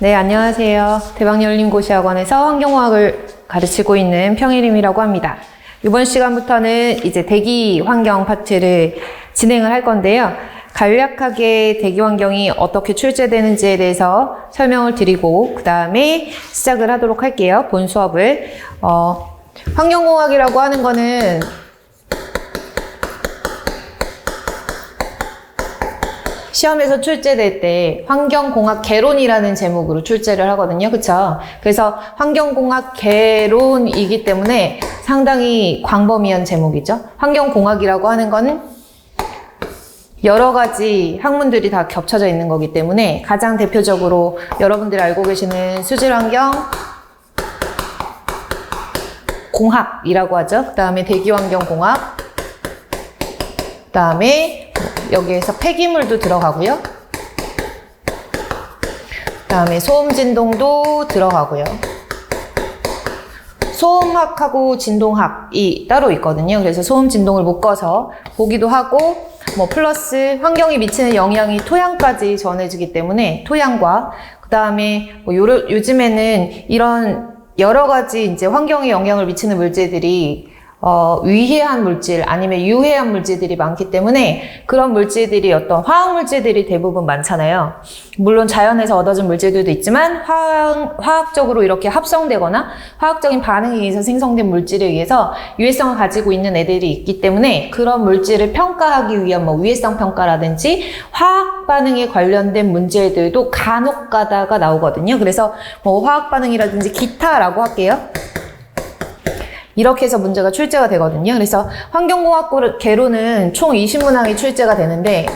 네, 안녕하세요. 대박열린고시학원에서 환경공학을 가르치고 있는 평일임이라고 합니다. 이번 시간부터는 이제 대기 환경 파트를 진행을 할 건데요. 간략하게 대기 환경이 어떻게 출제되는지에 대해서 설명을 드리고, 그 다음에 시작을 하도록 할게요. 본 수업을. 어, 환경공학이라고 하는 거는 시험에서 출제될 때 환경공학 개론이라는 제목으로 출제를 하거든요. 그쵸? 그래서 환경공학 개론이기 때문에 상당히 광범위한 제목이죠. 환경공학이라고 하는 거는 여러 가지 학문들이 다 겹쳐져 있는 거기 때문에 가장 대표적으로 여러분들이 알고 계시는 수질환경, 공학이라고 하죠. 그 다음에 대기환경공학, 그 다음에 여기에서 폐기물도 들어가고요. 그 다음에 소음 진동도 들어가고요. 소음학하고 진동학이 따로 있거든요. 그래서 소음 진동을 묶어서 보기도 하고, 뭐 플러스 환경에 미치는 영향이 토양까지 전해지기 때문에 토양과 그 다음에 뭐 요러, 요즘에는 이런 여러 가지 이제 환경에 영향을 미치는 물질들이 어, 위해한 물질 아니면 유해한 물질들이 많기 때문에 그런 물질들이 어떤 화학 물질들이 대부분 많잖아요. 물론 자연에서 얻어진 물질들도 있지만 화학, 화학 적으로 이렇게 합성되거나 화학적인 반응에 의해서 생성된 물질에 의해서 유해성을 가지고 있는 애들이 있기 때문에 그런 물질을 평가하기 위한 뭐 위해성 평가라든지 화학 반응에 관련된 문제들도 간혹 가다가 나오거든요. 그래서 뭐 화학 반응이라든지 기타라고 할게요. 이렇게 해서 문제가 출제가 되거든요. 그래서 환경공학부 개로는 총 20문항이 출제가 되는데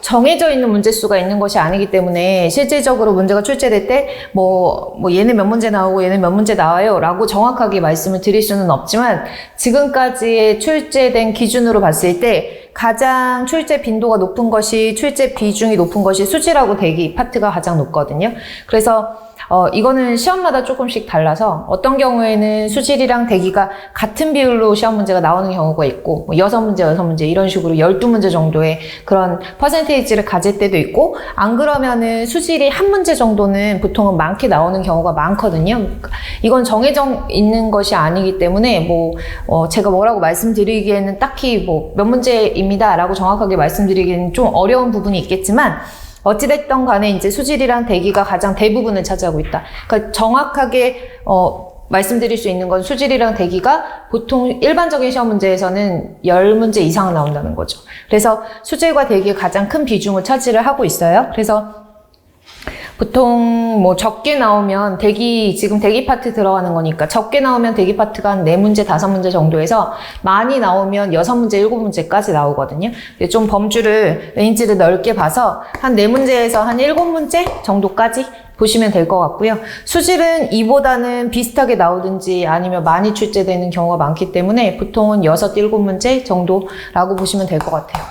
정해져 있는 문제 수가 있는 것이 아니기 때문에 실질적으로 문제가 출제될 때 뭐, 뭐 얘는 몇 문제 나오고 얘는 몇 문제 나와요 라고 정확하게 말씀을 드릴 수는 없지만 지금까지의 출제된 기준으로 봤을 때 가장 출제 빈도가 높은 것이 출제 비중이 높은 것이 수지라고 대기 파트가 가장 높거든요. 그래서 어, 이거는 시험마다 조금씩 달라서 어떤 경우에는 수질이랑 대기가 같은 비율로 시험 문제가 나오는 경우가 있고 뭐 6문제, 6문제 이런 식으로 12문제 정도의 그런 퍼센테이지를 가질 때도 있고 안 그러면은 수질이 한 문제 정도는 보통은 많게 나오는 경우가 많거든요. 이건 정해져 있는 것이 아니기 때문에 뭐 어, 제가 뭐라고 말씀드리기에는 딱히 뭐 몇 문제입니다 라고 정확하게 말씀드리기에는 좀 어려운 부분이 있겠지만 어찌됐던 간에 이제 수질이랑 대기가 가장 대부분을 차지하고 있다. 그러니까 정확하게 어, 말씀드릴 수 있는 건 수질이랑 대기가 보통 일반적인 시험 문제에서는 10문제 이상 나온다는 거죠. 그래서 수질과 대기가 가장 큰 비중을 차지를 하고 있어요. 그래서 보통 뭐 적게 나오면 대기 지금 대기 파트 들어가는 거니까 적게 나오면 대기 파트가 한 4문제, 5문제 정도에서 많이 나오면 6문제, 7문제까지 나오거든요. 좀 범주를 레인지를 넓게 봐서 한 4문제에서 한 7문제 정도까지 보시면 될 것 같고요. 수질은 이보다는 비슷하게 나오든지 아니면 많이 출제되는 경우가 많기 때문에 보통은 6, 7문제 정도라고 보시면 될 것 같아요.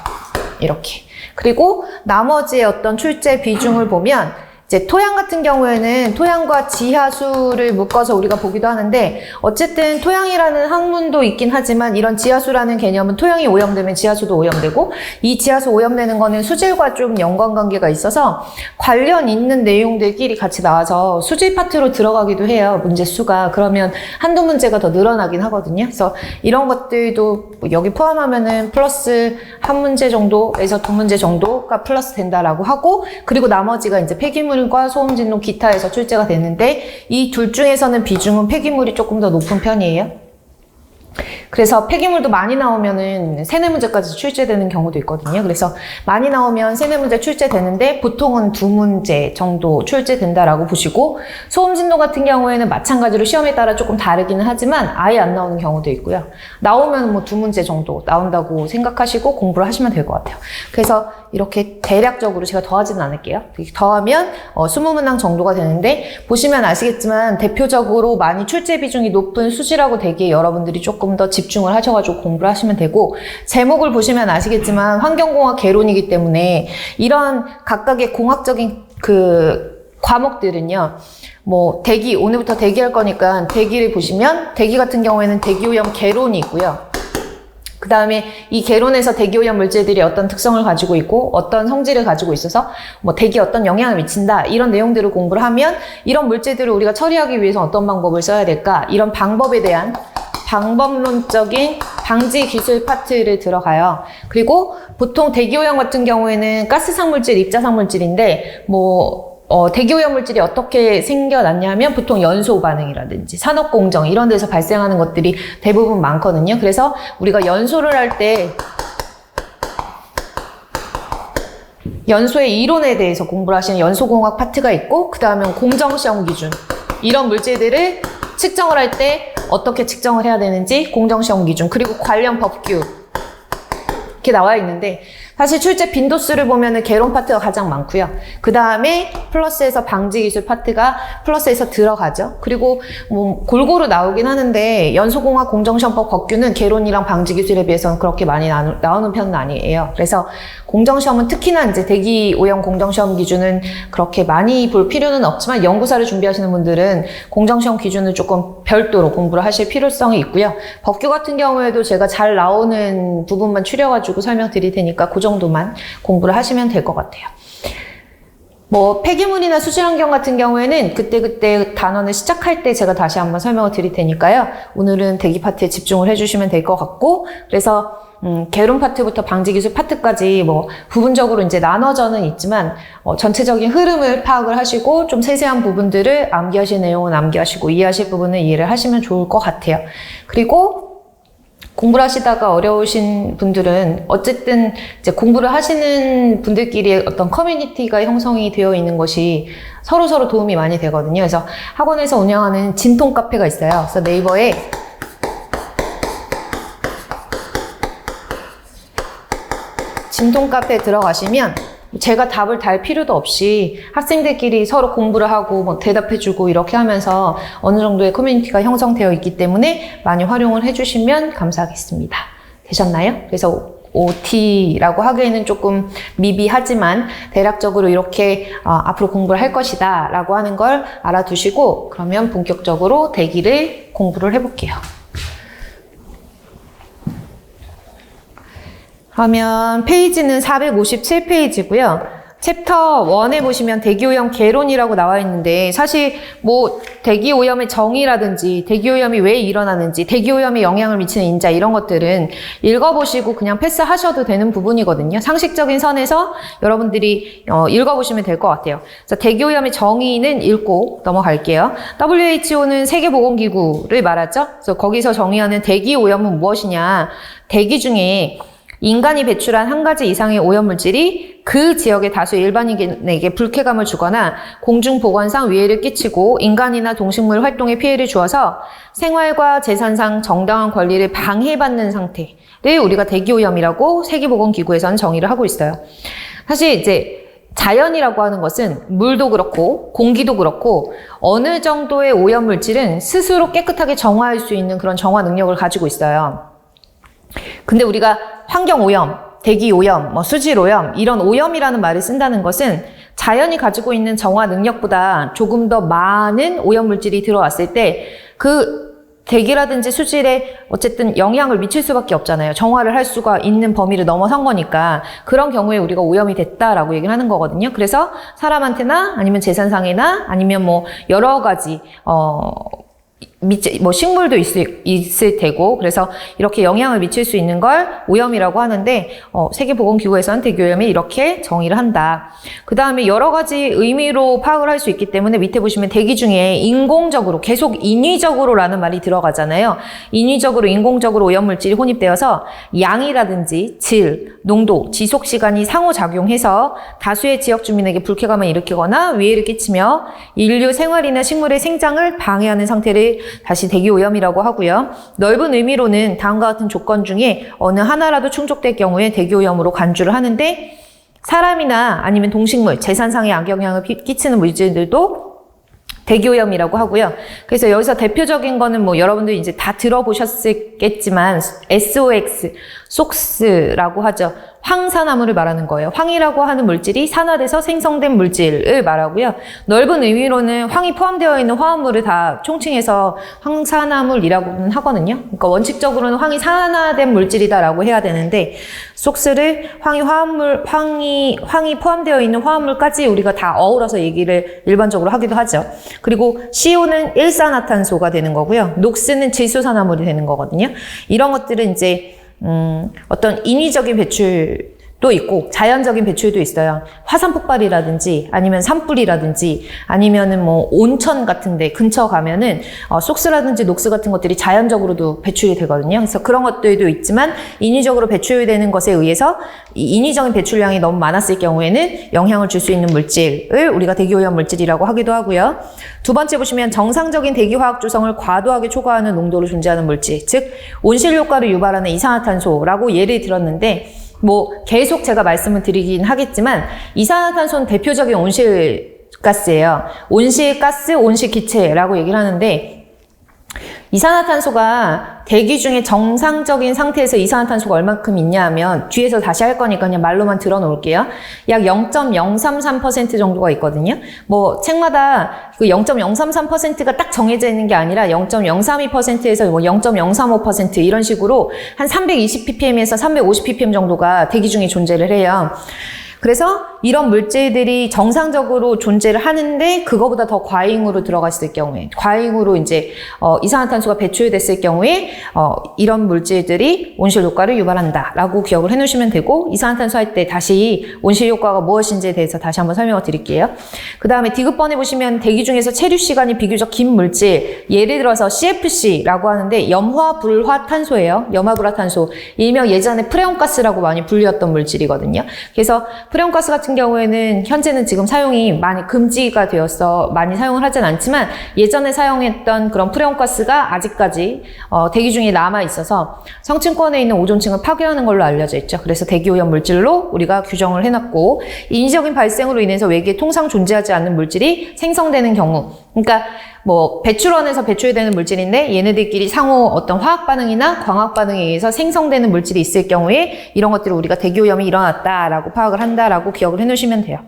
이렇게. 그리고 나머지의 어떤 출제 비중을 보면 이제 토양 같은 경우에는 토양과 지하수를 묶어서 우리가 보기도 하는데 어쨌든 토양이라는 학문도 있긴 하지만 이런 지하수라는 개념은 토양이 오염되면 지하수도 오염되고 이 지하수 오염되는 거는 수질과 좀 연관관계가 있어서 관련 있는 내용들끼리 같이 나와서 수질 파트로 들어가기도 해요. 문제 수가. 그러면 한두 문제가 더 늘어나긴 하거든요. 그래서 이런 것들도 여기 포함하면은 플러스 한 문제 정도에서 두 문제 정도가 플러스 된다라고 하고 그리고 나머지가 이제 폐기물 과 소음 진동 기타에서 출제가 되는데 이 둘 중에서는 비중은 폐기물이 조금 더 높은 편이에요. 그래서 폐기물도 많이 나오면은 세네 문제까지 출제되는 경우도 있거든요. 그래서 많이 나오면 세네 문제 출제되는데 보통은 두 문제 정도 출제된다라고 보시고 소음 진동 같은 경우에는 마찬가지로 시험에 따라 조금 다르기는 하지만 아예 안 나오는 경우도 있고요. 나오면 뭐 두 문제 정도 나온다고 생각하시고 공부를 하시면 될 것 같아요. 그래서 이렇게 대략적으로 제가 더하지는 않을게요. 더하면 어, 20문항 정도가 되는데 보시면 아시겠지만 대표적으로 많이 출제 비중이 높은 수지라고 되기에 여러분들이 조금 더 집중을 하셔가지고 공부를 하시면 되고 제목을 보시면 아시겠지만 환경공학 개론이기 때문에 이런 각각의 공학적인 그 과목들은요. 뭐 대기 오늘부터 대기할 거니까 대기를 보시면 대기 같은 경우에는 대기오염 개론이 있고요. 그 다음에 이 개론에서 대기오염 물질들이 어떤 특성을 가지고 있고 어떤 성질을 가지고 있어서 뭐 대기에 어떤 영향을 미친다 이런 내용들을 공부를 하면 이런 물질들을 우리가 처리하기 위해서 어떤 방법을 써야 될까 이런 방법에 대한 방법론적인 방지 기술 파트를 들어가요. 그리고 보통 대기오염 같은 경우에는 가스상 물질, 입자상 물질인데 뭐 어, 대기오염 물질이 어떻게 생겨났냐면 보통 연소 반응이라든지 산업공정 이런 데서 발생하는 것들이 대부분 많거든요. 그래서 우리가 연소를 할 때 연소의 이론에 대해서 공부를 하시는 연소공학 파트가 있고 그 다음에 공정시험 기준 이런 물질들을 측정을 할때 어떻게 측정을 해야 되는지 공정시험 기준 그리고 관련 법규. 이렇게 나와 있는데 사실 출제 빈도수를 보면은 개론 파트가 가장 많고요. 그 다음에 플러스에서 방지 기술 파트가 플러스에서 들어가죠. 그리고 뭐 골고루 나오긴 하는데 연소공학 공정시험법 법규는 개론이랑 방지 기술에 비해서는 그렇게 많이 나오는 편은 아니에요. 그래서 공정시험은 특히나 이제 대기 오염 공정시험 기준은 그렇게 많이 볼 필요는 없지만 연구사를 준비하시는 분들은 공정시험 기준을 조금 별도로 공부를 하실 필요성이 있고요. 법규 같은 경우에도 제가 잘 나오는 부분만 추려가지고 설명드릴 테니까 그정 도만 공부를 하시면 될 것 같아요. 뭐 폐기물이나 수질 환경 같은 경우에는 그때 그때 단원을 시작할 때 제가 다시 한번 설명을 드릴 테니까요. 오늘은 대기 파트에 집중을 해주시면 될 것 같고 그래서 음, 개론 파트부터 방지 기술 파트까지 뭐 부분적으로 이제 나눠져는 있지만 어, 전체적인 흐름을 파악을 하시고 좀 세세한 부분들을 암기하실 내용은 암기하시고 이해하실 부분은 이해를 하시면 좋을 것 같아요. 그리고 공부를 하시다가 어려우신 분들은 어쨌든 이제 공부를 하시는 분들끼리 어떤 커뮤니티가 형성이 되어 있는 것이 서로 서로 도움이 많이 되거든요. 그래서 학원에서 운영하는 진통 카페가 있어요. 그래서 네이버에 진통 카페에 들어가시면 제가 답을 달 필요도 없이 학생들끼리 서로 공부를 하고 뭐 대답해주고 이렇게 하면서 어느 정도의 커뮤니티가 형성되어 있기 때문에 많이 활용을 해주시면 감사하겠습니다. 되셨나요? 그래서 OT라고 하기에는 조금 미비하지만 대략적으로 이렇게 어, 앞으로 공부를 할 것이다 라고 하는 걸 알아두시고 그러면 본격적으로 대기를 공부를 해볼게요. 그러면 페이지는 457페이지고요. 챕터 1에 보시면 대기오염 개론이라고 나와 있는데 사실 뭐 대기오염의 정의라든지 대기오염이 왜 일어나는지 대기오염에 영향을 미치는 인자 이런 것들은 읽어보시고 그냥 패스하셔도 되는 부분이거든요. 상식적인 선에서 여러분들이 어, 읽어보시면 될 것 같아요. 그래서 대기오염의 정의는 읽고 넘어갈게요. WHO는 세계보건기구를 말하죠. 그래서 거기서 정의하는 대기오염은 무엇이냐. 대기 중에 인간이 배출한 한 가지 이상의 오염물질이 그 지역의 다수 일반인에게 불쾌감을 주거나 공중 보건상 위해를 끼치고 인간이나 동식물 활동에 피해를 주어서 생활과 재산상 정당한 권리를 방해받는 상태를 우리가 대기오염이라고 세계보건기구에서는 정의를 하고 있어요. 사실 이제 자연이라고 하는 것은 물도 그렇고 공기도 그렇고 어느 정도의 오염물질은 스스로 깨끗하게 정화할 수 있는 그런 정화 능력을 가지고 있어요. 근데 우리가 환경 오염, 대기 오염, 뭐 수질 오염 이런 오염이라는 말을 쓴다는 것은 자연이 가지고 있는 정화 능력보다 조금 더 많은 오염 물질이 들어왔을 때그 대기라든지 수질에 어쨌든 영향을 미칠 수밖에 없잖아요. 정화를 할 수가 있는 범위를 넘어선 거니까 그런 경우에 우리가 오염이 됐다라고 얘기를 하는 거거든요. 그래서 사람한테나 아니면 재산상이나 아니면 뭐 여러 가지 어 뭐 식물도 있을, 있을 테고 그래서 이렇게 영향을 미칠 수 있는 걸 오염이라고 하는데 어, 세계보건기구에서는 대기오염이 이렇게 정의를 한다. 그 다음에 여러 가지 의미로 파악을 할 수 있기 때문에 밑에 보시면 대기 중에 인공적으로 계속 인위적으로라는 말이 들어가잖아요. 인위적으로 인공적으로 오염물질이 혼입되어서 양이라든지 질, 농도, 지속 시간이 상호작용해서 다수의 지역 주민에게 불쾌감을 일으키거나 위해를 끼치며 인류 생활이나 식물의 생장을 방해하는 상태를 다시 대기 오염이라고 하고요. 넓은 의미로는 다음과 같은 조건 중에 어느 하나라도 충족될 경우에 대기 오염으로 간주를 하는데 사람이나 아니면 동식물, 재산상의 악영향을 피- 끼치는 물질들도 대기오염이라고 하고요. 그래서 여기서 대표적인 거는 뭐 여러분들 이제 다 들어보셨겠지만 SOX, SOX라고 하죠. 황산화물을 말하는 거예요. 황이라고 하는 물질이 산화돼서 생성된 물질을 말하고요. 넓은 의미로는 황이 포함되어 있는 화합물을 다 총칭해서 황산화물이라고는 하거든요. 그러니까 원칙적으로는 황이 산화된 물질이다라고 해야 되는데 속스를 황이 화합물, 황이 황이 포함되어 있는 화합물까지 우리가 다 어우러서 얘기를 일반적으로 하기도 하죠. 그리고 CO는 일산화탄소가 되는 거고요. 녹스는 질소산화물이 되는 거거든요. 이런 것들은 이제 음, 어떤 인위적인 배출 도 있고 자연적인 배출도 있어요. 화산 폭발이라든지 아니면 산불이라든지 아니면은 뭐 온천 같은데 근처 가면은 어, 속스라든지 녹스 같은 것들이 자연적으로도 배출이 되거든요. 그래서 그런 것들도 있지만 인위적으로 배출되는 것에 의해서 이 인위적인 배출량이 너무 많았을 경우에는 영향을 줄 수 있는 물질을 우리가 대기오염 물질이라고 하기도 하고요. 두 번째 보시면 정상적인 대기 화학 조성을 과도하게 초과하는 농도로 존재하는 물질, 즉 온실 효과를 유발하는 이산화탄소라고 예를 들었는데 뭐 계속 제가 말씀을 드리긴 하겠지만 이산화탄소는 대표적인 온실 가스예요. 온실 가스, 온실 기체라고 얘기를 하는데 이산화탄소가 대기 중에 정상적인 상태에서 이산화탄소가 얼만큼 있냐 하면 뒤에서 다시 할 거니까 그냥 말로만 들어 놓을게요. 약 0.033% 정도가 있거든요. 뭐 책마다 그 0.033%가 딱 정해져 있는 게 아니라 0.032%에서 뭐 0.035% 이런 식으로 한 320ppm에서 350ppm 정도가 대기 중에 존재를 해요. 그래서 이런 물질들이 정상적으로 존재를 하는데 그거보다 더 과잉으로 들어갔을 경우에 과잉으로 이제 어, 이산화탄소가 배출됐을 경우에 어, 이런 물질들이 온실 효과를 유발한다라고 기억을 해놓으시면 되고 이산화탄소 할 때 다시 온실 효과가 무엇인지에 대해서 다시 한번 설명을 드릴게요. 그 다음에 디귿번에 보시면 대기 중에서 체류 시간이 비교적 긴 물질 예를 들어서 CFC라고 하는데 염화불화탄소예요. 염화불화탄소 일명 예전에 프레온가스라고 많이 불렸던 물질이거든요. 그래서 프레온가스 같은 경우에는 현재는 지금 사용이 많이 금지가 되어서 많이 사용을 하진 않지만 예전에 사용했던 그런 프레온 가스가 아직까지 어, 대기 중에 남아 있어서 성층권에 있는 오존층을 파괴하는 걸로 알려져 있죠. 그래서 대기 오염 물질로 우리가 규정을 해놨고 인위적인 발생으로 인해서 외계에 통상 존재하지 않는 물질이 생성되는 경우 그러니까 뭐 배출원에서 배출되는 물질인데 얘네들끼리 상호 어떤 화학 반응이나 광학 반응에 의해서 생성되는 물질이 있을 경우에 이런 것들을 우리가 대기오염이 일어났다라고 파악을 한다라고 기억을 해놓으시면 돼요.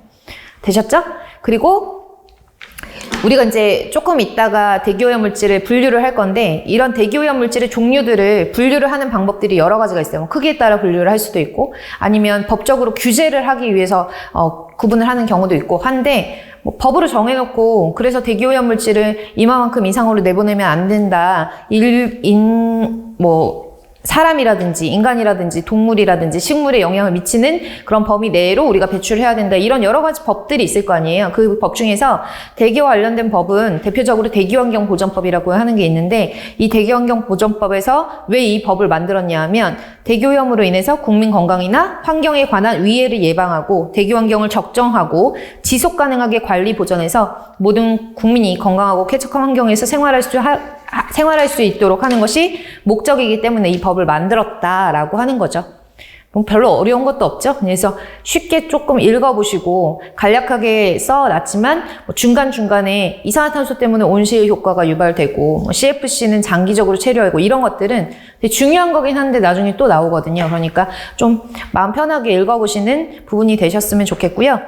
되셨죠? 그리고 우리가 이제 조금 있다가 대기오염 물질을 분류를 할 건데 이런 대기오염 물질의 종류들을 분류를 하는 방법들이 여러 가지가 있어요. 뭐 크기에 따라 분류를 할 수도 있고 아니면 법적으로 규제를 하기 위해서 어, 구분을 하는 경우도 있고 한데 뭐 법으로 정해놓고 그래서 대기오염 물질을 이만큼 이상으로 내보내면 안 된다. 일, 인, 뭐 사람이라든지 인간이라든지 동물이라든지 식물에 영향을 미치는 그런 범위 내로 우리가 배출해야 된다. 이런 여러 가지 법들이 있을 거 아니에요. 그 법 중에서 대기와 관련된 법은 대표적으로 대기환경 보전법이라고 하는 게 있는데 이 대기환경 보전법에서 왜 이 법을 만들었냐 하면 대기오염으로 인해서 국민 건강이나 환경에 관한 위해를 예방하고 대기환경을 적정하고 지속 가능하게 관리 보전해서 모든 국민이 건강하고 쾌적한 환경에서 생활할 수 하, 생활할 수 있도록 하는 것이 목적이기 때문에 이 법을 만들었다라고 하는 거죠. 뭐 별로 어려운 것도 없죠. 그래서 쉽게 조금 읽어보시고 간략하게 써놨지만 뭐 중간중간에 이산화탄소 때문에 온실 효과가 유발되고 뭐 CFC는 장기적으로 체류하고 이런 것들은 중요한 거긴 한데 나중에 또 나오거든요. 그러니까 좀 마음 편하게 읽어보시는 부분이 되셨으면 좋겠고요.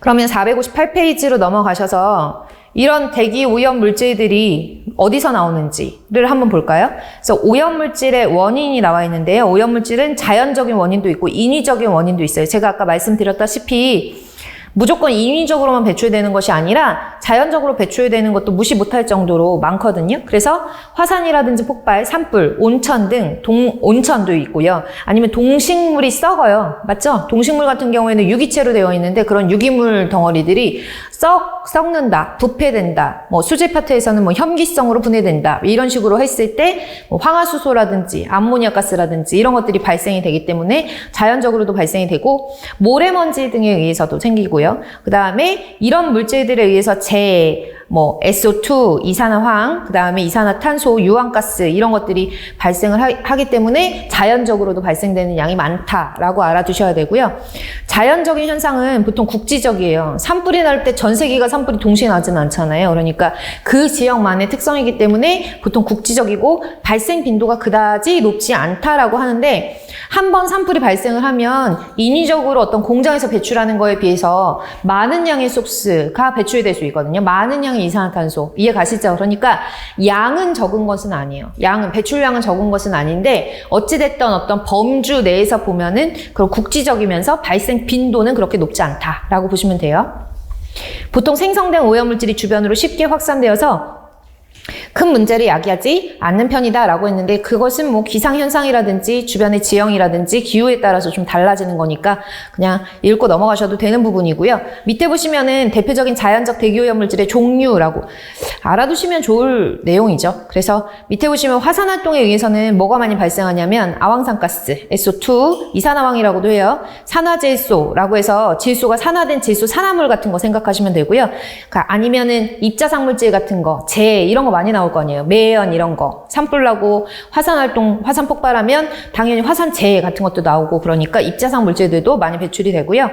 그러면 458페이지로 넘어가셔서 이런 대기 오염 물질들이 어디서 나오는지를 한번 볼까요? 그래서 오염 물질의 원인이 나와 있는데요. 오염 물질은 자연적인 원인도 있고 인위적인 원인도 있어요. 제가 아까 말씀드렸다시피 무조건 인위적으로만 배출되는 것이 아니라 자연적으로 배출되는 것도 무시 못할 정도로 많거든요. 그래서 화산이라든지 폭발, 산불, 온천 등 동, 온천도 있고요. 아니면 동식물이 썩어요. 맞죠? 동식물 같은 경우에는 유기체로 되어 있는데 그런 유기물 덩어리들이 썩, 썩는다, 부패된다, 뭐 수질 파트에서는 뭐 혐기성으로 분해된다, 이런 식으로 했을 때 뭐 황화수소라든지 암모니아 가스라든지 이런 것들이 발생이 되기 때문에 자연적으로도 발생이 되고 모래먼지 등에 의해서도 생기고요. 그 다음에 이런 물질들에 의해서 재, 뭐 SO2, 이산화황, 그 다음에 이산화탄소, 유황가스 이런 것들이 발생을 하, 기 때문에 자연적으로도 발생되는 양이 많다라고 알아두셔야 되고요. 자연적인 현상은 보통 국지적이에요. 산불이 날 때 전 세계가 산불이 동시에 나지는 않잖아요. 그러니까 그 지역만의 특성이기 때문에 보통 국지적이고 발생 빈도가 그다지 높지 않다라고 하는데 한 번 산불이 발생을 하면 인위적으로 어떤 공장에서 배출하는 거에 비해서 많은 양의 속스가 배출이 될수 있거든요. 많은 양의 이산화탄소. 이해 가시죠? 그러니까 양은 적은 것은 아니에요. 양은, 배출량은 적은 것은 아닌데 어찌됐든 어떤 범주 내에서 보면은 그런 국지적이면서 발생 빈도는 그렇게 높지 않다라고 보시면 돼요. 보통 생성된 오염물질이 주변으로 쉽게 확산되어서 큰 문제를 야기하지 않는 편이다라고 했는데 그것은 뭐 기상현상이라든지 주변의 지형이라든지 기후에 따라서 좀 달라지는 거니까 그냥 읽고 넘어가셔도 되는 부분이고요. 밑에 보시면은 대표적인 자연적 대기오염물질의 종류라고 알아두시면 좋을 내용이죠. 그래서 밑에 보시면 화산 활동에 의해서는 뭐가 많이 발생하냐면 아황산가스, SO2, 이산화황이라고도 해요. 산화질소라고 해서 질소가 산화된 질소 산화물 같은 거 생각하시면 되고요. 그러니까 아니면은 입자상물질 같은 거, 재 이런 거 많이 나올 거 아니에요. 매연 이런 거. 산불 나고 화산 활동, 화산 폭발하면 당연히 화산재 같은 것도 나오고 그러니까 입자상 물질들도 많이 배출이 되고요.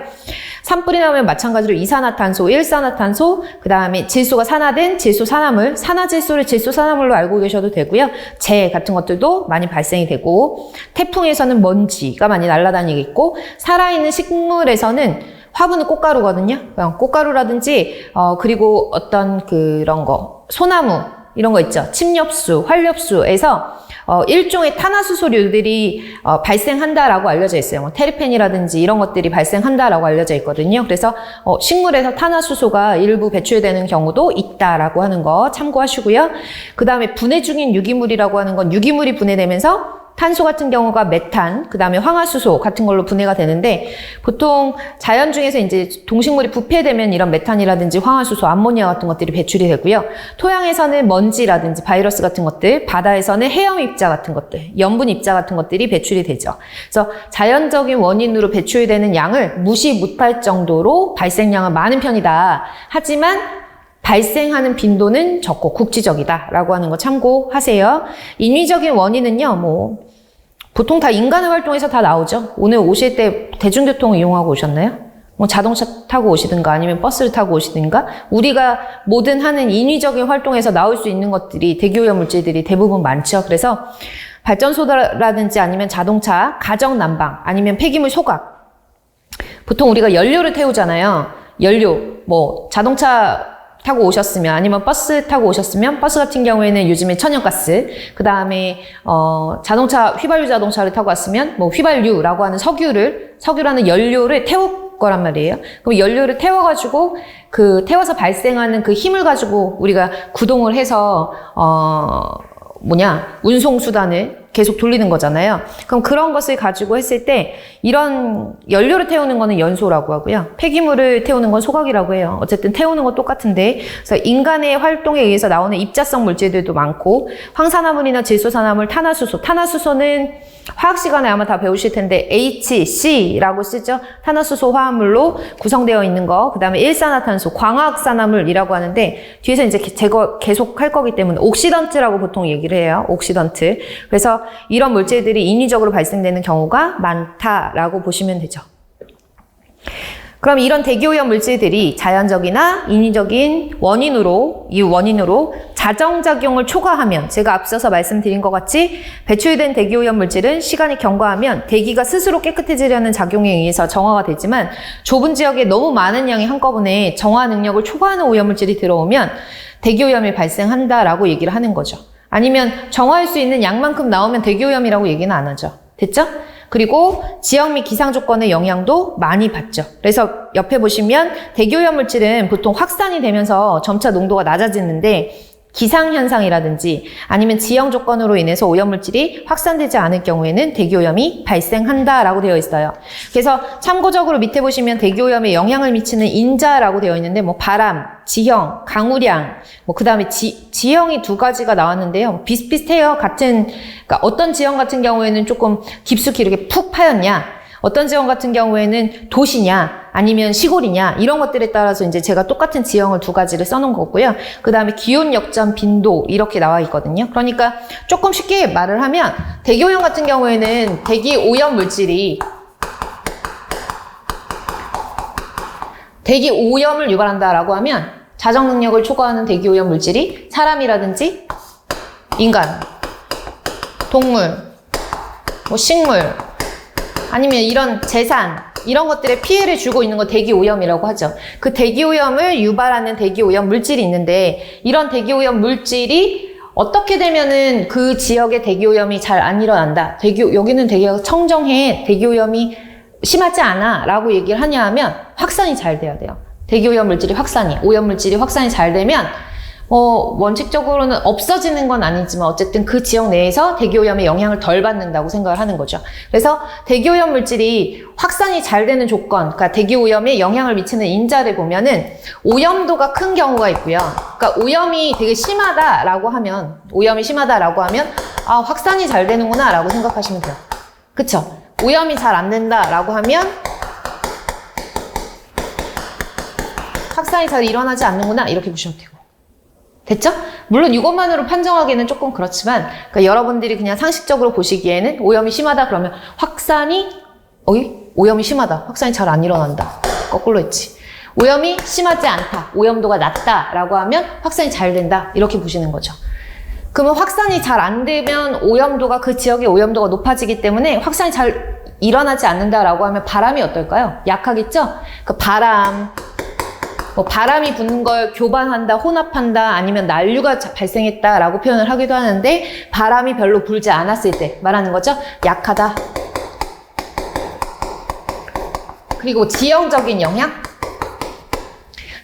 산불이 나면 마찬가지로 이산화탄소, 일산화탄소, 그 다음에 질소가 산화된 질소 산화물, 산화질소를 질소 산화물로 알고 계셔도 되고요. 재 같은 것들도 많이 발생이 되고 태풍에서는 먼지가 많이 날아다니겠고 살아있는 식물에서는 화분은 꽃가루거든요. 꽃가루라든지 어 그리고 어떤 그런 거 소나무 이런 거 있죠. 침엽수, 활엽수에서 어, 일종의 탄화수소류들이 어, 발생한다라고 알려져 있어요. 뭐 테르펜이라든지 이런 것들이 발생한다라고 알려져 있거든요. 그래서 어, 식물에서 탄화수소가 일부 배출되는 경우도 있다라고 하는 거 참고하시고요. 그 다음에 분해 중인 유기물이라고 하는 건 유기물이 분해되면서 탄소 같은 경우가 메탄, 그 다음에 황화수소 같은 걸로 분해가 되는데 보통 자연 중에서 이제 동식물이 부패되면 이런 메탄이라든지 황화수소, 암모니아 같은 것들이 배출이 되고요. 토양에서는 먼지라든지 바이러스 같은 것들, 바다에서는 해염 입자 같은 것들, 염분 입자 같은 것들이 배출이 되죠. 그래서 자연적인 원인으로 배출되는 양을 무시 못할 정도로 발생량은 많은 편이다. 하지만 발생하는 빈도는 적고 국지적이다라고 하는 거 참고하세요. 인위적인 원인은요, 뭐 보통 다 인간의 활동에서 다 나오죠. 오늘 오실 때 대중교통 이용하고 오셨나요? 뭐 자동차 타고 오시든가 아니면 버스를 타고 오시든가 우리가 뭐든 하는 인위적인 활동에서 나올 수 있는 것들이 대기오염 물질들이 대부분 많죠. 그래서 발전소라든지 아니면 자동차, 가정 난방 아니면 폐기물 소각 보통 우리가 연료를 태우잖아요. 연료 뭐 자동차 타고 오셨으면 아니면 버스 타고 오셨으면 버스 같은 경우에는 요즘에 천연가스 그 다음에 어, 자동차 휘발유 자동차를 타고 왔으면 뭐 휘발유라고 하는 석유를 석유라는 연료를 태울 거란 말이에요. 그럼 연료를 태워가지고 그 태워서 발생하는 그 힘을 가지고 우리가 구동을 해서 어 뭐냐 운송 수단을 계속 돌리는 거잖아요. 그럼 그런 것을 가지고 했을 때 이런 연료를 태우는 거는 연소라고 하고요. 폐기물을 태우는 건 소각이라고 해요. 어쨌든 태우는 건 똑같은데 그래서 인간의 활동에 의해서 나오는 입자성 물질들도 많고 황산화물이나 질소산화물, 탄화수소. 탄화수소는 화학 시간에 아마 다 배우실 텐데 HC라고 쓰죠. 탄화수소 화합물로 구성되어 있는 거. 그다음에 일산화탄소, 광화학산화물이라고 하는데 뒤에서 이제 제거 계속 할 거기 때문에 옥시던트라고 보통 얘기를 해요. 옥시던트. 그래서 이런 물질들이 인위적으로 발생되는 경우가 많다라고 보시면 되죠. 그럼 이런 대기오염 물질들이 자연적이나 인위적인 원인으로, 이 원인으로 자정작용을 초과하면, 제가 앞서서 말씀드린 것 같이 배출된 대기오염 물질은 시간이 경과하면 대기가 스스로 깨끗해지려는 작용에 의해서 정화가 되지만 좁은 지역에 너무 많은 양이 한꺼번에 정화 능력을 초과하는 오염물질이 들어오면 대기오염이 발생한다라고 얘기를 하는 거죠. 아니면 정화할 수 있는 양만큼 나오면 대기오염이라고 얘기는 안 하죠. 됐죠? 그리고 지역 및 기상 조건의 영향도 많이 받죠. 그래서 옆에 보시면 대기오염 물질은 보통 확산이 되면서 점차 농도가 낮아지는데 기상현상이라든지 아니면 지형 조건으로 인해서 오염물질이 확산되지 않을 경우에는 대기오염이 발생한다라고 되어 있어요. 그래서 참고적으로 밑에 보시면 대기오염에 영향을 미치는 인자라고 되어 있는데 뭐 바람, 지형, 강우량, 뭐 그 다음에 지, 지형이 두 가지가 나왔는데요. 비슷비슷해요. 같은 그러니까 어떤 지형 같은 경우에는 조금 깊숙이 이렇게 푹 파였냐, 어떤 지형 같은 경우에는 도시냐, 아니면 시골이냐 이런 것들에 따라서 이제 제가 똑같은 지형을 두 가지를 써놓은 거고요. 그 다음에 기온, 역점, 빈도 이렇게 나와 있거든요. 그러니까 조금 쉽게 말을 하면 대기 오염 같은 경우에는 대기 오염 물질이 대기 오염을 유발한다라고 하면 자정 능력을 초과하는 대기 오염 물질이 사람이라든지 인간, 동물, 뭐 식물, 아니면 이런 재산, 이런 것들에 피해를 주고 있는 거 대기 오염이라고 하죠. 그 대기 오염을 유발하는 대기 오염 물질이 있는데 이런 대기 오염 물질이 어떻게 되면은 그 지역의 대기 오염이 잘 안 일어난다. 대기 여기는 되게 청정해. 대기 오염이 심하지 않아 라고 얘기를 하냐 하면 확산이 잘 돼야 돼요. 대기 오염 물질이 확산이, 오염 물질이 확산이 잘 되면 어, 원칙적으로는 없어지는 건 아니지만 어쨌든 그 지역 내에서 대기오염의 영향을 덜 받는다고 생각을 하는 거죠. 그래서 대기오염 물질이 확산이 잘 되는 조건, 그러니까 대기오염에 영향을 미치는 인자를 보면은 오염도가 큰 경우가 있고요. 그러니까 오염이 되게 심하다라고 하면, 오염이 심하다라고 하면, 아, 확산이 잘 되는구나라고 생각하시면 돼요. 그쵸? 오염이 잘 안 된다라고 하면, 확산이 잘 일어나지 않는구나 이렇게 보시면 되고. 됐죠? 물론 이것만으로 판정하기는 조금 그렇지만 그러니까 여러분들이 그냥 상식적으로 보시기에는 오염이 심하다 그러면 확산이 어이? 오염이 심하다. 확산이 잘 안 일어난다. 거꾸로 했지. 오염이 심하지 않다. 오염도가 낮다라고 하면 확산이 잘 된다. 이렇게 보시는 거죠. 그러면 확산이 잘 안 되면 오염도가 그 지역의 오염도가 높아지기 때문에 확산이 잘 일어나지 않는다라고 하면 바람이 어떨까요? 약하겠죠? 그 바람, 뭐 바람이 부는 걸 교반한다, 혼합한다, 아니면 난류가 자- 발생했다라고 표현을 하기도 하는데 바람이 별로 불지 않았을 때 말하는 거죠. 약하다. 그리고 지형적인 영향.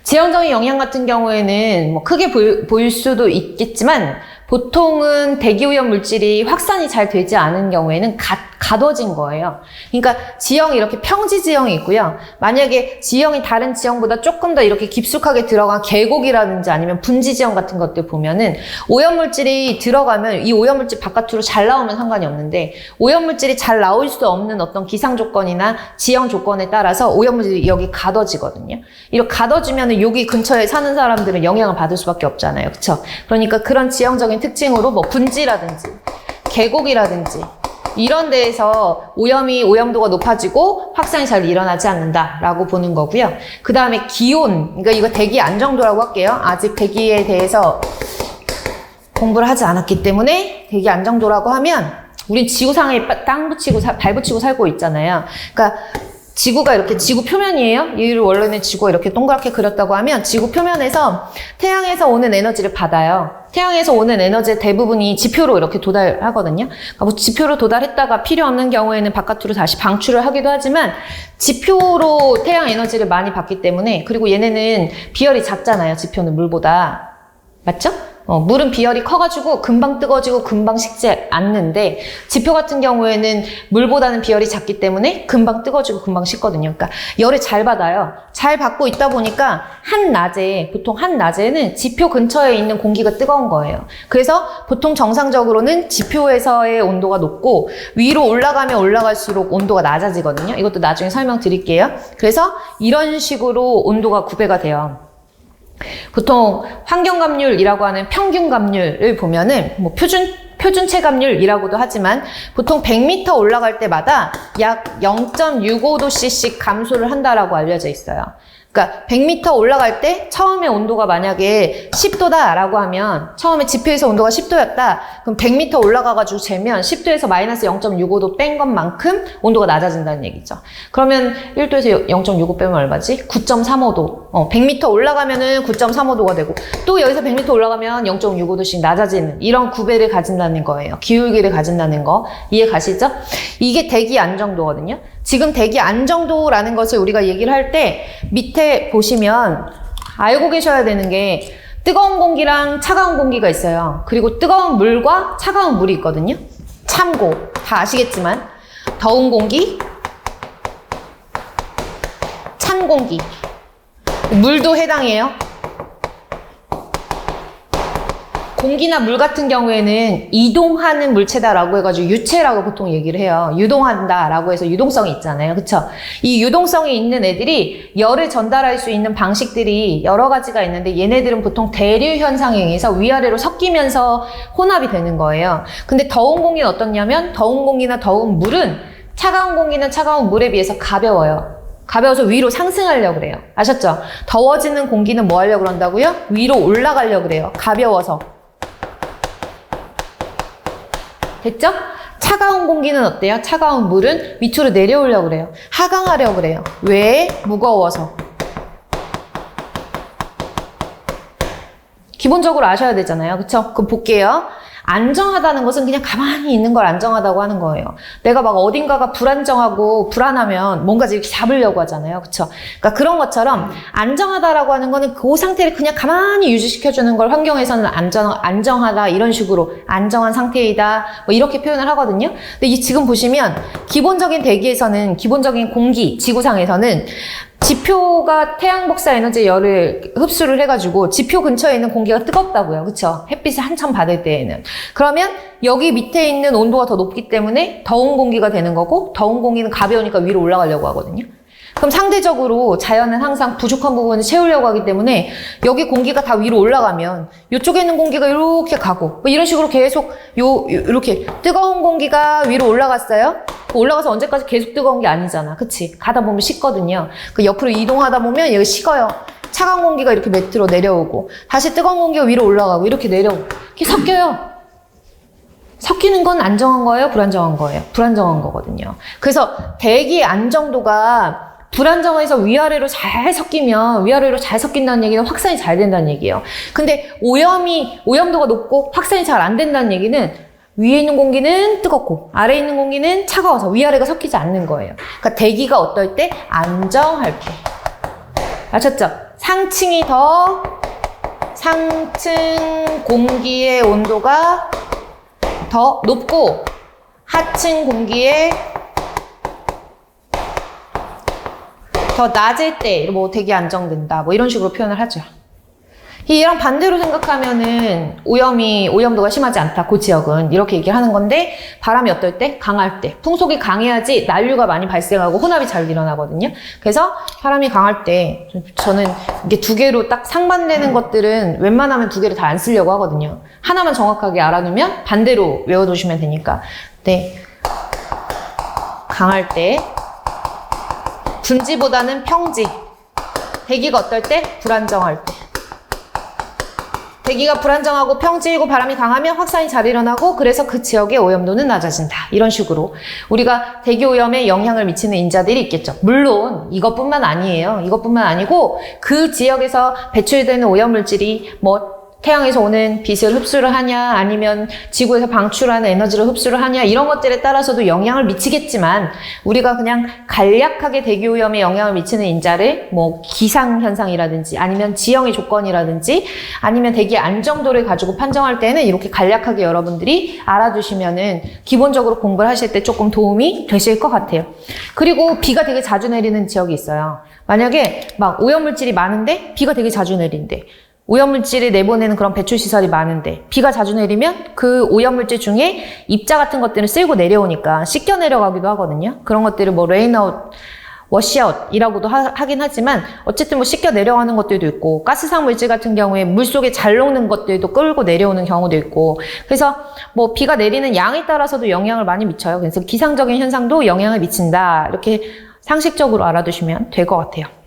지형적인 영향 같은 경우에는 뭐 크게 보일, 보일 수도 있겠지만 보통은 대기오염 물질이 확산이 잘 되지 않은 경우에는 가, 가둬진 거예요. 그러니까 지형이 이렇게 평지 지형이 있고요. 만약에 지형이 다른 지형보다 조금 더 이렇게 깊숙하게 들어간 계곡이라든지 아니면 분지 지형 같은 것들 보면은 오염 물질이 들어가면 이 오염 물질 바깥으로 잘 나오면 상관이 없는데 오염 물질이 잘 나올 수 없는 어떤 기상 조건이나 지형 조건에 따라서 오염 물질이 여기 가둬지거든요. 이렇게 가둬지면은 여기 근처에 사는 사람들은 영향을 받을 수밖에 없잖아요. 그렇죠? 그러니까 그런 지형적인 특징으로 뭐 분지라든지 계곡이라든지 이런 데에서 오염이 오염도가 높아지고 확산이 잘 일어나지 않는다라고 보는 거고요. 그 다음에 기온, 그러니까 이거 대기 안정도라고 할게요. 아직 대기에 대해서 공부를 하지 않았기 때문에 대기 안정도라고 하면 우린 지구상에 빠- 땅 붙이고 사- 발 붙이고 살고 있잖아요. 그러니까 지구가 이렇게 지구 표면이에요. 이를 원래는 지구가 이렇게 동그랗게 그렸다고 하면 지구 표면에서 태양에서 오는 에너지를 받아요. 태양에서 오는 에너지의 대부분이 지표로 이렇게 도달하거든요. 그러니까 뭐 지표로 도달했다가 필요 없는 경우에는 바깥으로 다시 방출을 하기도 하지만 지표로 태양 에너지를 많이 받기 때문에 그리고 얘네는 비열이 작잖아요. 지표는 물보다. 맞죠? 어, 물은 비열이 커가지고 금방 뜨거워지고 금방 식지 않는데 지표 같은 경우에는 물보다는 비열이 작기 때문에 금방 뜨거워지고 금방 식거든요. 그러니까 열을 잘 받아요. 잘 받고 있다 보니까 한 낮에 보통 한 낮에는 지표 근처에 있는 공기가 뜨거운 거예요. 그래서 보통 정상적으로는 지표에서의 온도가 높고 위로 올라가면 올라갈수록 온도가 낮아지거든요. 이것도 나중에 설명드릴게요. 그래서 이런 식으로 온도가 구배가 돼요. 보통 환경감률이라고 하는 평균 감률을 보면은 뭐 표준 표준 체 감률이라고도 하지만 보통 100m 올라갈 때마다 약 0.65도씨씩 감소를 한다라고 알려져 있어요. 그러니까 100m 올라갈 때 처음에 온도가 만약에 10도다라고 하면 처음에 지표에서 온도가 10도였다. 그럼 100m 올라가가지고 재면 10도에서 마이너스 0.65도 뺀 것만큼 온도가 낮아진다는 얘기죠. 그러면 1도에서 0.65 빼면 얼마지? 9.35도. 어, 100m 올라가면은 9.35도가 되고 또 여기서 100m 올라가면 0.65도씩 낮아지는 이런 구배를 가진다는 거예요. 기울기를 가진다는 거 이해 가시죠? 이게 대기 안정도거든요. 지금 대기 안정도라는 것을 우리가 얘기를 할 때 밑에 보시면 알고 계셔야 되는 게 뜨거운 공기랑 차가운 공기가 있어요. 그리고 뜨거운 물과 차가운 물이 있거든요. 참고 다 아시겠지만 더운 공기, 찬 공기, 물도 해당해요. 공기나 물 같은 경우에는 이동하는 물체다라고 해가지고 유체라고 보통 얘기를 해요. 유동한다라고 해서 유동성이 있잖아요. 그쵸? 이 유동성이 있는 애들이 열을 전달할 수 있는 방식들이 여러 가지가 있는데 얘네들은 보통 대류 현상에 의해서 위아래로 섞이면서 혼합이 되는 거예요. 근데 더운 공기는 어떻냐면 더운 공기나 더운 물은 차가운 공기는 차가운 물에 비해서 가벼워요. 가벼워서 위로 상승하려고 그래요. 아셨죠? 더워지는 공기는 뭐 하려고 그런다고요? 위로 올라가려고 그래요. 가벼워서. 됐죠? 차가운 공기는 어때요? 차가운 물은 밑으로 내려오려고 그래요. 하강하려고 그래요. 왜? 무거워서. 기본적으로 아셔야 되잖아요. 그쵸? 그럼 볼게요. 안정하다는 것은 그냥 가만히 있는 걸 안정하다고 하는 거예요. 내가 막 어딘가가 불안정하고 불안하면 뭔가 이렇게 잡으려고 하잖아요. 그쵸? 그러니까 그런 것처럼 안정하다라고 하는 거는 그 상태를 그냥 가만히 유지시켜 주는 걸 환경에서는 안정, 안정하다 이런 식으로 안정한 상태이다 뭐 이렇게 표현을 하거든요. 근데 이 지금 보시면 기본적인 대기에서는 기본적인 공기, 지구상에서는 지표가 태양 복사 에너지 열을 흡수를 해가지고 지표 근처에 있는 공기가 뜨겁다고요. 그쵸? 햇빛을 한참 받을 때에는. 그러면 여기 밑에 있는 온도가 더 높기 때문에 더운 공기가 되는 거고 더운 공기는 가벼우니까 위로 올라가려고 하거든요. 그럼 상대적으로 자연은 항상 부족한 부분을 채우려고 하기 때문에 여기 공기가 다 위로 올라가면 이쪽에 있는 공기가 이렇게 가고 뭐 이런 식으로 계속 요, 요 이렇게 뜨거운 공기가 위로 올라갔어요. 올라가서 언제까지 계속 뜨거운 게 아니잖아. 그치? 가다 보면 식거든요. 그 옆으로 이동하다 보면 여기 식어요. 차가운 공기가 이렇게 밑으로 내려오고 다시 뜨거운 공기가 위로 올라가고 이렇게 내려오고 이렇게 섞여요. 섞이는 건 안정한 거예요? 불안정한 거예요? 불안정한 거거든요. 그래서 대기 안정도가 불안정해서 위아래로 잘 섞이면 위아래로 잘 섞인다는 얘기는 확산이 잘 된다는 얘기예요. 근데 오염이 오염도가 높고 확산이 잘 안 된다는 얘기는 위에 있는 공기는 뜨겁고 아래에 있는 공기는 차가워서 위아래가 섞이지 않는 거예요. 그러니까 대기가 어떨 때 안정할 때. 아셨죠? 상층이 더 상층 공기의 온도가 더 높고 하층 공기의 더 낮을 때 뭐 되게 안정된다 뭐 이런 식으로 표현을 하죠. 이랑 반대로 생각하면은 오염이 오염도가 심하지 않다 그 지역은 이렇게 얘기를 하는 건데 바람이 어떨 때 강할 때 풍속이 강해야지 난류가 많이 발생하고 혼합이 잘 일어나거든요. 그래서 바람이 강할 때 저는 이게 두 개로 딱 상반되는 것들은 웬만하면 두 개를 다 안 쓰려고 하거든요. 하나만 정확하게 알아두면 반대로 외워두시면 되니까. 네. 강할 때 분지보다는 평지. 대기가 어떨 때? 불안정할 때. 대기가 불안정하고 평지이고 바람이 강하면 확산이 잘 일어나고 그래서 그 지역의 오염도는 낮아진다. 이런 식으로 우리가 대기 오염에 영향을 미치는 인자들이 있겠죠. 물론 이것뿐만 아니에요. 이것뿐만 아니고 그 지역에서 배출되는 오염물질이 뭐 태양에서 오는 빛을 흡수를 하냐, 아니면 지구에서 방출하는 에너지를 흡수를 하냐, 이런 것들에 따라서도 영향을 미치겠지만, 우리가 그냥 간략하게 대기오염에 영향을 미치는 인자를 뭐 기상현상이라든지, 아니면 지형의 조건이라든지, 아니면 대기 안정도를 가지고 판정할 때는 이렇게 간략하게 여러분들이 알아두시면은 기본적으로 공부를 하실 때 조금 도움이 되실 것 같아요. 그리고 비가 되게 자주 내리는 지역이 있어요. 만약에 막 오염물질이 많은데 비가 되게 자주 내린대. 오염물질을 내보내는 그런 배출 시설이 많은데 비가 자주 내리면 그 오염물질 중에 입자 같은 것들은 쓸고 내려오니까 씻겨 내려가기도 하거든요. 그런 것들을 뭐 레인아웃, 워시아웃이라고도 하, 긴 하지만 어쨌든 뭐 씻겨 내려가는 것들도 있고 가스상 물질 같은 경우에 물 속에 잘 녹는 것들도 끌고 내려오는 경우도 있고 그래서 뭐 비가 내리는 양에 따라서도 영향을 많이 미쳐요. 그래서 기상적인 현상도 영향을 미친다. 이렇게 상식적으로 알아두시면 될 것 같아요.